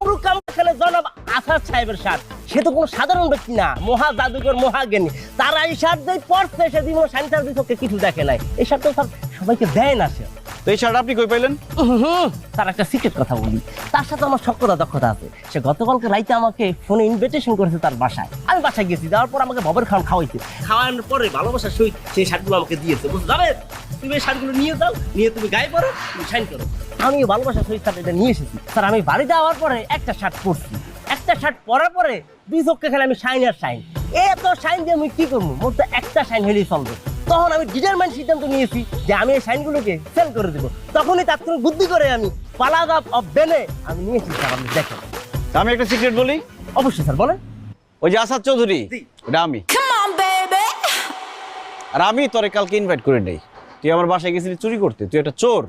কামরুক খেলে জনাব আসাদ সাহেবের শার্ট সে তো কোনো সাধারণ ব্যক্তি না, মহা জাদুকর মহাজ্ঞানী তারা এই সার দিয়ে পড়ছে সেদিন সাইন্সার দিকে কিছু দেখে নাই। এই শার্ট তো সবাইকে দেয় না সে এই শার্ট আপনি কই পাইলেন? তার একটা সিক্রেট কথা বলি। তার সাথে আমার সক্ষতা দক্ষতা আছে। সে গতকালকে রাইতে আমাকে ফোনে ইনভিটেশন করেছে তার বাসায়। আমি বাসায় গেছি, যাওয়ার পর আমাকে ভবের খাওয়ান খাওয়াইছে। খাওয়ানোর পরে ভালোবাসার সহিত সেই শার্টগুলো আমাকে দিয়েছে। বুঝতে যাবে তুমি এই শার্টগুলো নিয়ে যাও, নিয়ে তুমি গায়ে পরো, তুমি শাইন করো। আমি ভালোবাসার সহিত শার্ট এটা নিয়ে এসেছি। স্যার, আমি বাড়ি যাওয়ার পরে একটা শার্ট পরছি। একটা শার্ট পরার পরে দুই চোখকে খেলে আমি শাইন আর শাইন এত শাইন দিয়ে আমি কি করব? মোট তো একটা শাইন হলেই চলবে। তখন আমি ডিটারমেন্ট সিদ্ধান্ত নিয়েছি যে আমি এই শাইনগুলোকে সেল করে দেবো। তখনই তাৎক্ষণিক বুদ্ধি করে আমি পালাদা অফ বেনে আমি নিয়েছি। স্যার আপনি দেখেন। আমি একটা সিক্রেট বলি? অবশ্যই স্যার বলেন। ওই যে আসাদ চৌধুরী ওটা আমি. আর আমি তোরে কালকে ইনভাইট করে নেই। তুই আমার বাসায় গেছিলি চুরি করতে তুই একটা চোর।